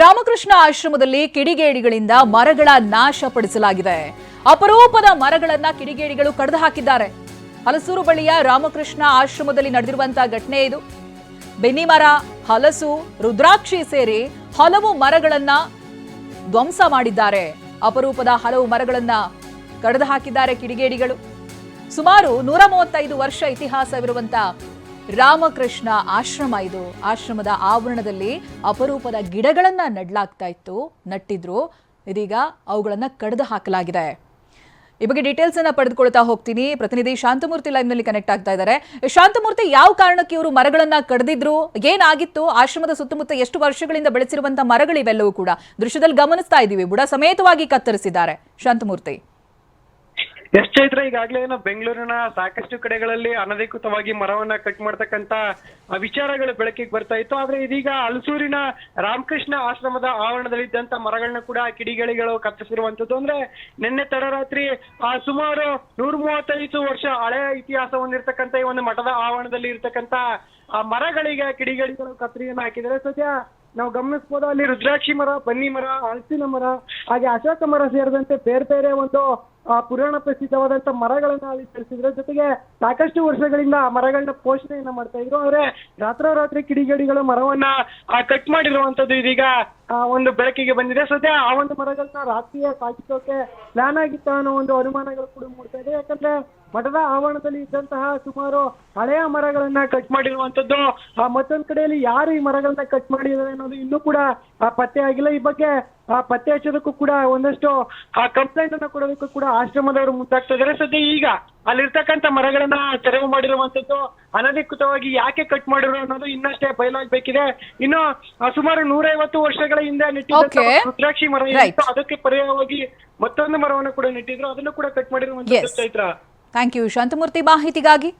ರಾಮಕೃಷ್ಣ ಆಶ್ರಮದಲ್ಲಿ ಕಿಡಿಗೇಡಿಗಳಿಂದ ಮರಗಳ ನಾಶಪಡಿಸಲಾಗಿದೆ ಅಪರೂಪದ ಮರಗಳನ್ನ ಕಿಡಿಗೇಡಿಗಳು ಕಡಿದು ಹಾಕಿದ್ದಾರೆ. ಹಲಸೂರು ಬಳಿಯ ರಾಮಕೃಷ್ಣ ಆಶ್ರಮದಲ್ಲಿ ನಡೆದಿರುವಂತಹ ಘಟನೆ ಇದು. ಬೆನ್ನಿ ಮರ, ಹಲಸು, ರುದ್ರಾಕ್ಷಿ ಸೇರಿ ಹಲವು ಮರಗಳನ್ನ ಧ್ವಂಸ ಮಾಡಿದ್ದಾರೆ. ಅಪರೂಪದ ಹಲವು ಮರಗಳನ್ನ ಕಡಿದು ಹಾಕಿದ್ದಾರೆ ಕಿಡಿಗೇಡಿಗಳು. ಸುಮಾರು ನೂರ ಮೂವತ್ತೈದು ವರ್ಷ ಇತಿಹಾಸವಿರುವಂತ ರಾಮಕೃಷ್ಣ ಆಶ್ರಮ ಇದು. ಆಶ್ರಮದ ಆವರಣದಲ್ಲಿ ಅಪರೂಪದ ಗಿಡಗಳನ್ನು ನೆಡಲಾಗ್ತಾ ಇತ್ತು, ನಟ್ಟಿದ್ರು. ಇದೀಗ ಅವುಗಳನ್ನು ಕಡಿದು ಹಾಕಲಾಗಿದೆ. ಈ ಬಗ್ಗೆ ಡೀಟೇಲ್ಸ್ ಅನ್ನ ಪಡೆದುಕೊಳ್ತಾ ಹೋಗ್ತೀನಿ. ಪ್ರತಿನಿಧಿ ಶಾಂತಮೂರ್ತಿ ಲೈವ್ನಲ್ಲಿ ಕನೆಕ್ಟ್ ಆಗ್ತಾ ಇದ್ದಾರೆ. ಶಾಂತಮೂರ್ತಿ, ಯಾವ ಕಾರಣಕ್ಕೆ ಇವರು ಮರಗಳನ್ನ ಕಡಿದಿದ್ರು? ಏನಾಗಿತ್ತು? ಆಶ್ರಮದ ಸುತ್ತಮುತ್ತ ಎಷ್ಟು ವರ್ಷಗಳಿಂದ ಬೆಳೆಸಿರುವಂತಹ ಮರಗಳಿವೆಲ್ಲವೂ ಕೂಡ ದೃಶ್ಯದಲ್ಲಿ ಗಮನಿಸ್ತಾ ಇದ್ದೀವಿ ಬುಡ ಸಮೇತವಾಗಿ ಕತ್ತರಿಸಿದ್ದಾರೆ. ಶಾಂತಮೂರ್ತಿ. ಎಸ್ ಚೈತ್ರ? ಈಗಾಗಲೇ ಏನೋ ಬೆಂಗಳೂರಿನ ಸಾಕಷ್ಟು ಕಡೆಗಳಲ್ಲಿ ಅನಧಿಕೃತವಾಗಿ ಮರವನ್ನ ಕಟ್ ಮಾಡ್ತಕ್ಕಂತ ವಿಚಾರಗಳು ಬೆಳಕಿಗೆ ಬರ್ತಾ ಇತ್ತು. ಆದ್ರೆ ಇದೀಗ ಅಲಸೂರಿನ ರಾಮಕೃಷ್ಣ ಆಶ್ರಮದ ಆವರಣದಲ್ಲಿ ಇದ್ದಂತ ಮರಗಳನ್ನ ಕೂಡ ಕಿಡಿಗಳಿಗಳು ಕತ್ತರಿಸಿರುವಂತದ್ದು ಅಂದ್ರೆ ನಿನ್ನೆ ತಡರಾತ್ರಿ, ಆ, ಸುಮಾರು ನೂರ ಮೂವತ್ತೈದು ವರ್ಷ ಹಳೆಯ ಇತಿಹಾಸ ಹೊಂದಿರತಕ್ಕಂತ ಈ ಒಂದು ಮಠದ ಆವರಣದಲ್ಲಿ ಇರ್ತಕ್ಕಂತ, ಆ, ಮರಗಳಿಗೆ ಕಿಡಿಗಳಿಗಳು ಕತ್ತರಿಯನ್ನ ಹಾಕಿದ್ರೆ ಸದ್ಯ ನಾವು ಗಮನಿಸಬಹುದು ಅಲ್ಲಿ ರುದ್ರಾಕ್ಷಿ ಮರ, ಬನ್ನಿ ಮರ ಹಲಸಿನ ಮರ, ಹಾಗೆ ಅಶೋಕ ಮರ ಸೇರಿದಂತೆ ಬೇರೆ ಬೇರೆ ಒಂದು ಆ, ಪುರಾಣ ಪ್ರಸಿದ್ಧವಾದಂತ ಮರಗಳನ್ನ ಅಲ್ಲಿ ಬೆಳೆಸಿದ್ರು. ಜೊತೆಗೆ ಸಾಕಷ್ಟು ವರ್ಷಗಳಿಂದ ಆ ಮರಗಳನ್ನ ಪೋಷಣೆಯನ್ನ ಮಾಡ್ತಾ ಇದ್ರು. ಆದ್ರೆ ರಾತ್ರೋರಾತ್ರಿ ಕಿಡಿಗಡಿಗಳು ಮರವನ್ನ ಕಟ್ ಮಾಡಿರುವಂತದ್ದು ಇದೀಗ ಒಂದು ಬೆಳಕಿಗೆ ಬಂದಿದೆ. ಸದ್ಯ ಆ ಒಂದು ಮರಗಳನ್ನ ರಾತ್ರಿಯ ಸಾಗಿಸೋಕೆ ಪ್ಲಾನ್ ಆಗಿತ್ತ ಅನ್ನೋ ಒಂದು ಅನುಮಾನಗಳು ಕೂಡ ಮೂಡ್ತಾ ಇದೆ. ಯಾಕಂದ್ರೆ ಮಠದ ಆವರಣದಲ್ಲಿ ಇದ್ದಂತಹ ಸುಮಾರು ಹಳೆಯ ಮರಗಳನ್ನ ಕಟ್ ಮಾಡಿರುವಂತದ್ದು ಆ, ಮತ್ತೊಂದ್ ಕಡೆಯಲ್ಲಿ ಯಾರು ಈ ಮರಗಳನ್ನ ಕಟ್ ಮಾಡಿದ್ದಾರೆ ಅನ್ನೋದು ಇನ್ನೂ ಕೂಡ ಆ, ಪತ್ತೆ ಆಗಿಲ್ಲ ಈ ಬಗ್ಗೆ ಆ, ಪತ್ತೆ ಹಚ್ಚೋದಕ್ಕೂ ಕೂಡ ಒಂದಷ್ಟು ಕಂಪ್ಲೇಂಟ್ ಅನ್ನ ಕೊಡೋದಕ್ಕೂ ಕೂಡ ಆಶ್ರಮದವರು ಮುಂದಾಗ್ತಾ ಇದಾರೆ ಸದ್ಯ ಈಗ ಅಲ್ಲಿರ್ತಕ್ಕಂಥ ಮರಗಳನ್ನ ತೆರವು ಮಾಡಿರುವಂತದ್ದು ಅನಧಿಕೃತವಾಗಿ ಯಾಕೆ ಕಟ್ ಮಾಡಿರೋ ಅನ್ನೋದು ಇನ್ನಷ್ಟೇ ಬಯಲಾಗಬೇಕಿದೆ ಇನ್ನು ಸುಮಾರು ನೂರೈವತ್ತು ವರ್ಷಗಳ ಹಿಂದೆ ನೆಟ್ಟಿದ್ದಂತ Okay. ರುದ್ರಾಕ್ಷಿ ಮರ. ಏನಿತ್ತು, ಅದಕ್ಕೆ ಪರ್ಯಾಯವಾಗಿ ಮತ್ತೊಂದು ಮರವನ್ನು ಕೂಡ ನೆಟ್ಟಿದ್ರು ಅದನ್ನು ಕೂಡ ಕಟ್ ಮಾಡಿರುವಂತದ್ದು Yes. Chaitra thank you Shantamurthy ಮಾಹಿತಿಗಾಗಿ